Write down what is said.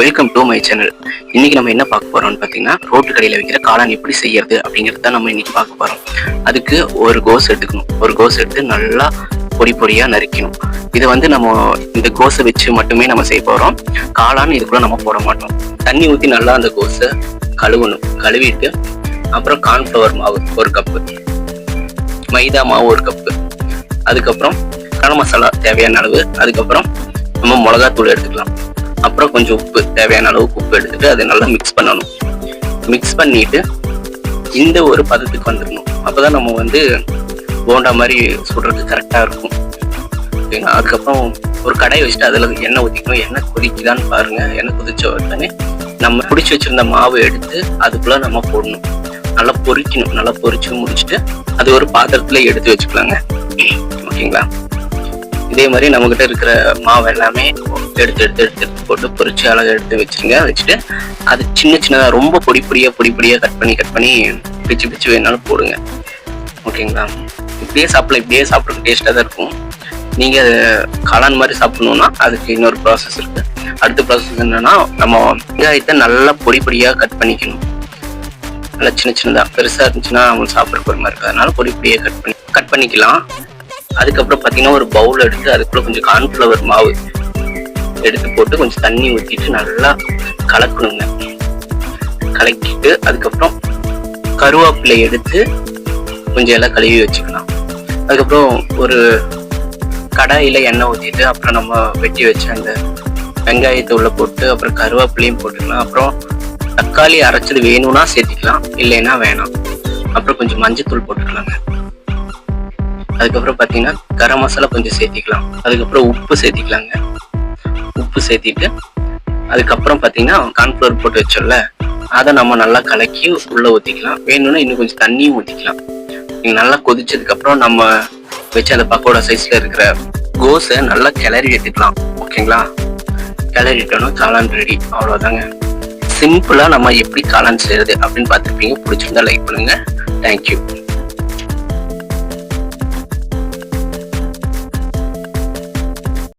Welcome to my channel இன்னைக்கு நம்ம என்ன பார்க்க போறோம்னு பார்த்தீங்கன்னா ரோட்டு கடையில் வைக்கிற காளான் எப்படி செய்யறது அப்படிங்கிறது தான் நம்ம இன்னைக்கு பார்க்க போறோம். அதுக்கு ஒரு கோஸ் எடுத்துக்கணும். ஒரு கோஸ் எடுத்து நல்லா பொடி பொடியா நறுக்கணும். இதை வந்து நம்ம இந்த கோஸை வச்சு மட்டுமே நம்ம செய்ய போறோம். காளான் இதுக்குள்ள நம்ம போட மாட்டோம். தண்ணி ஊற்றி நல்லா அந்த கோஸை கழுவணும். கழுவிட்டு அப்புறம் கார்ன்ஃப்ளவர் மாவு ஒரு கப்பு மைதா மாவு ஒரு கப்பு அதுக்கப்புறம் கரம் மசாலா தேவையான அளவு. அதுக்கப்புறம் நம்ம மிளகாத்தூள் எடுத்துக்கலாம். அப்புறம் கொஞ்சம் உப்பு தேவையான அளவுக்கு உப்பு எடுத்துட்டு அதை நல்லா மிக்ஸ் பண்ணணும். மிக்ஸ் பண்ணிட்டு இந்த ஒரு பதத்துக்கு வந்துடணும். அப்போதான் நம்ம வந்து போண்டா மாதிரி சுடுறதுக்கு கரெக்டாக இருக்கும். ஓகேங்களா அதுக்கப்புறம் ஒரு கடையை வச்சுட்டு அதில் எண்ணெய் ஊற்றிக்கணும் எண்ணெய் கொதிக்குதான்னு பாருங்க. எண்ணெய் கொதிச்ச உடனே நம்ம பிடிச்சி வச்சிருந்த மாவு எடுத்து அதுக்குள்ள நம்ம போடணும். நல்லா பொரிக்கணும் நல்லா பொறிச்சு முடிச்சுட்டு அது ஒரு பாத்திரத்துல எடுத்து வச்சுக்கலாங்க. ஓகேங்களா? இதே மாதிரி நம்மகிட்ட இருக்கிற மாவு எல்லாமே எடுத்து எடுத்து எடுத்து எடுத்து போட்டு பொறிச்சு அழகா எடுத்து வச்சுருங்க. வச்சுட்டு அது சின்ன சின்னதாக ரொம்ப பொடி பொடியாக பொடி பொடியாக கட் பண்ணி கட் பண்ணி பிச்சு பிச்சு வேணாலும் போடுங்க. ஓகேங்களா? இப்படியே சாப்பிடலாம். இப்படியே சாப்பிட்றது டேஸ்ட்டாக தான் இருக்கும். நீங்கள் காளான் மாதிரி சாப்பிடணுன்னா அதுக்கு இன்னொரு ப்ராசஸ் இருக்கு. அடுத்த ப்ராசஸ் என்னன்னா நம்ம வெங்காயத்தை நல்லா பொடி பொடியாக கட் பண்ணிக்கணும். நல்லா சின்ன சின்னதாக பெருசாக இருந்துச்சுன்னா அவங்களுக்கு சாப்பிட்ற பொறுமை இருக்குது. இருக்கு அதனால பொடி பொடியாக கட் பண்ணி கட் பண்ணிக்கலாம். அதுக்கப்புறம் பார்த்தீங்கன்னா ஒரு பவுல் எடுத்து அதுக்குள்ள கொஞ்சம் கார்ன்ஃப்ளவர் மாவு எடுத்து போட்டு கொஞ்சம் தண்ணி ஊற்றிட்டு நல்லா கலக்கணுங்க. கலக்கிட்டு அதுக்கப்புறம் கருவேப்பிலை எடுத்து கொஞ்சம் எல்லாம் கழுவி வச்சுக்கலாம். அதுக்கப்புறம் ஒரு கடாயில் எண்ணெய் ஊற்றிட்டு அப்புறம் நம்ம வெட்டி வச்ச அந்த வெங்காயத்தை உள்ளே போட்டு அப்புறம் கருவேப்பிலையும் போட்டுக்கலாம். அப்புறம் தக்காளி அரைச்சது வேணும்னா சேர்த்திக்கலாம் இல்லைன்னா வேணாம். அப்புறம் கொஞ்சம் மஞ்சத்தூள் போட்டுக்கலாங்க. அதுக்கப்புறம் பார்த்தீங்கன்னா கரம் மசாலா கொஞ்சம் சேர்த்திக்கலாம். அதுக்கப்புறம் உப்பு சேர்த்திக்கலாங்க. உப்பு சேர்த்திட்டு அதுக்கப்புறம் பார்த்தீங்கன்னா கார்ன்ஃப்ளவர் போட்டு வச்சோம்ல அதை நம்ம நல்லா கலக்கி உள்ள ஊற்றிக்கலாம் வேணும்னா இன்னும் கொஞ்சம் தண்ணியும் ஊற்றிக்கலாம் நீங்கள் நல்லா கொதிச்சதுக்கப்புறம் நம்ம வச்சு அந்த பக்கோடா சைஸில் இருக்கிற கோஸை நல்லா கிளறி எடுத்துக்கலாம். ஓகேங்களா? கிளறிட்டோன்னா காளான் ரெடி அவ்வளோதாங்க சிம்பிளாக நம்ம எப்படி காளான் செய்யறது அப்படின்னு பார்த்துருப்பீங்க. பிடிச்சிருந்தா லைக் பண்ணுங்க. தேங்க்யூ